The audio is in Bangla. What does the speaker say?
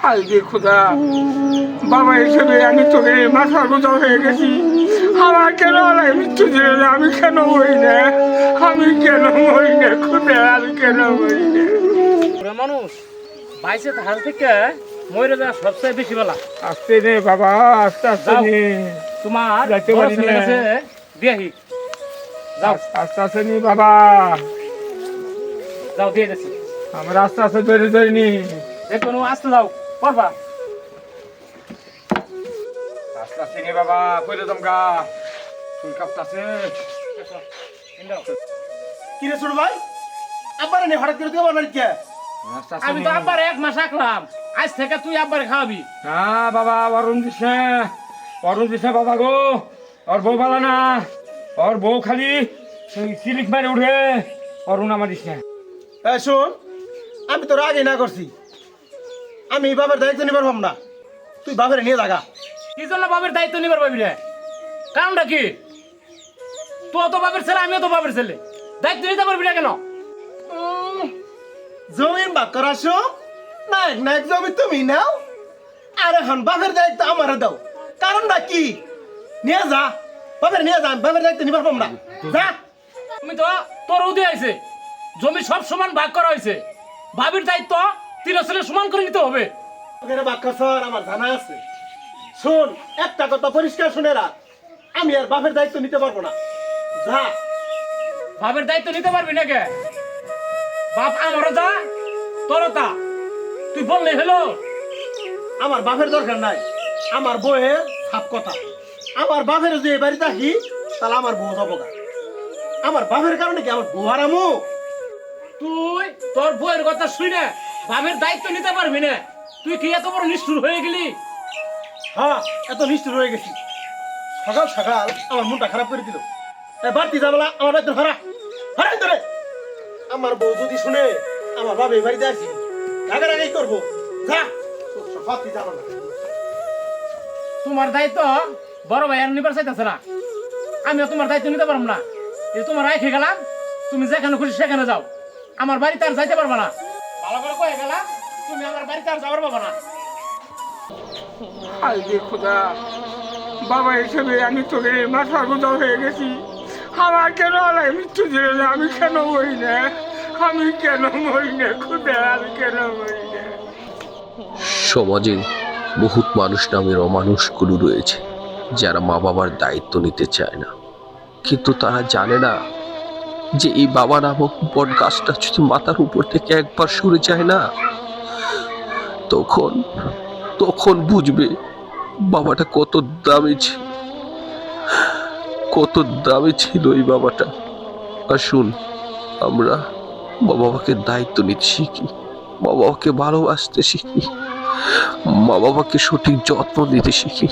হাই রে খোদা। বাবা হিসেবে আমি তোকে মাথা গোজা হয়ে গেছি। আমার কেন আলাই মৃত্যু দিলে না? আমি কেন মরি না? আমি কেন মরি না খোদা? আমি কেন মরি না? মানুষ বাইশে হাল থেকে মরে যাওয়া সবচেয়ে বেশি বলা। আস্তে নে বাবা আস্তে আস্তে। নে। তোমার যাইতে পারি না। দিয়াহি যাও। আস্তে আস্তে নি বাবা। যাও দিয়ে দিচ্ছি আমরা আস্তে আস্তে ধরে ধরে নি। দেখো নো আসতে যাও। পারবা আস্তে আস্তে নি বাবা কইলে তোমকা চুল কাঁপতাছে। কি রে ছোট ভাই? আব্বার নে হঠাৎ করে কে আস্তে আস্তে আমি। তো আব্বার এক মাস রাখলাম আজ থেকে তুই আব্বার খাওয়াবি। না বাবা অরুণ না অরুণ না বাবা গো। ওর বউ বালা না। ওর বউ খালি সিলিক মারে উঠে। অরুণ আমার না শোন আমি তোর আগে না করছি। আমি বাবার দায়িত্ব নিবার ভাব না। তুই বাবার নিয়ে জাগা। কি জন্য বাবার দায়িত্ব নিবার পাবি রে? কারণটা কি? তুই তো বাবার ছেলে আমিও তো বাবার ছেলে। দায়িত্ব নিতে পারবি না কেন? জমিন ভাগ করা শো নায়ক নায়ক জমি তুমি নাও। আর এখন বাপের দায়িত্ব আমার দাও। কারণটা কি? নিয়ে যা। বাপের নিয়ে যা। বাপের দায়িত্ব নিবার পাব না। যা। তুমি তো তোর উদয় আছে জমি সব সমান ভাগ করা হয়েছে। ভাবির দায়িত্ব তিন ছেলে সমান করে নিতে হবে। বাক্য স্যার আমার জানা আছে। শোন একটা কথা পরিষ্কার শুনে রাখ। আমি আর বাপের দায়িত্ব নিতে পারব না। যা। বাপের দায়িত্ব নিতে পারবি না কে? বাপ আমারও যা তোরও তা। তুই বললে হলো? আমার বাপের দরকার নাই। আমার বউয়ের সাপ কথা। আমার বাপের যে বাড়িতে আসি তাহলে আমার বউ যাব। আমার বাপের কারণে কি আমার বউ হারামো? তুই তোর বউয়ের কথা শুনে বাপের দায়িত্ব নিতে পারবি না। তুই কি এত বড় নিষ্ঠুর হয়ে গেলি? হ্যাঁ এত নিষ্ঠুর হয়ে গেছি। সকাল সকাল আমার মনটা খারাপ করে দিল। বাড়তি যাবলা আমার বাড়িতে হারা হারাই ধরে। আমার বউ যদি শুনে আমার বাবা এই বাড়িতে আসি রাগারাগি করব। যা বাড়তি তোমার দায়িত্ব বড় ভাই আর নিবার চাইতেছে না। আমিও তোমার দায়িত্ব নিতে পারব না। এই তোমার রেখে গেলাম তুমি যেখানে খুশি সেখানে যাও। আমার বাড়িতে আর যাইতে পারবে না। ভালো করে কয়ে গেলাম তুমি আমার বাড়িতে আর যাবার পাবো না। হাই রে খোদা বাবা হিসেবে আমি তোকে মাথা গোজা হয়ে গেছি। আমার কেন আলাই মৃত্যু দিলে না? আমি কেন মরি না? আমি কেন মরি না খোদা আমি কেন মরি না? সমাজে বহুত মানুষ নামের অমানুষগুলো রয়েছে যারা মা বাবার দায়িত্ব নিতে চায় না। কিন্তু তারা জানে না যে এই বাবা নামক বট গাছটা যদি মাথার উপর থেকে একবার সরে যায় না, তখন তখন বুঝবে বাবাটা কত দামি ছিল। কত দামি ছিল এই বাবাটা। আসুন, আমরা মা বাবাকে দায়িত্ব নিতে শিখি। মা বাবাকে ভালোবাসতে শিখি। মা বাবাকে সঠিক যত্ন দিতে শিখি।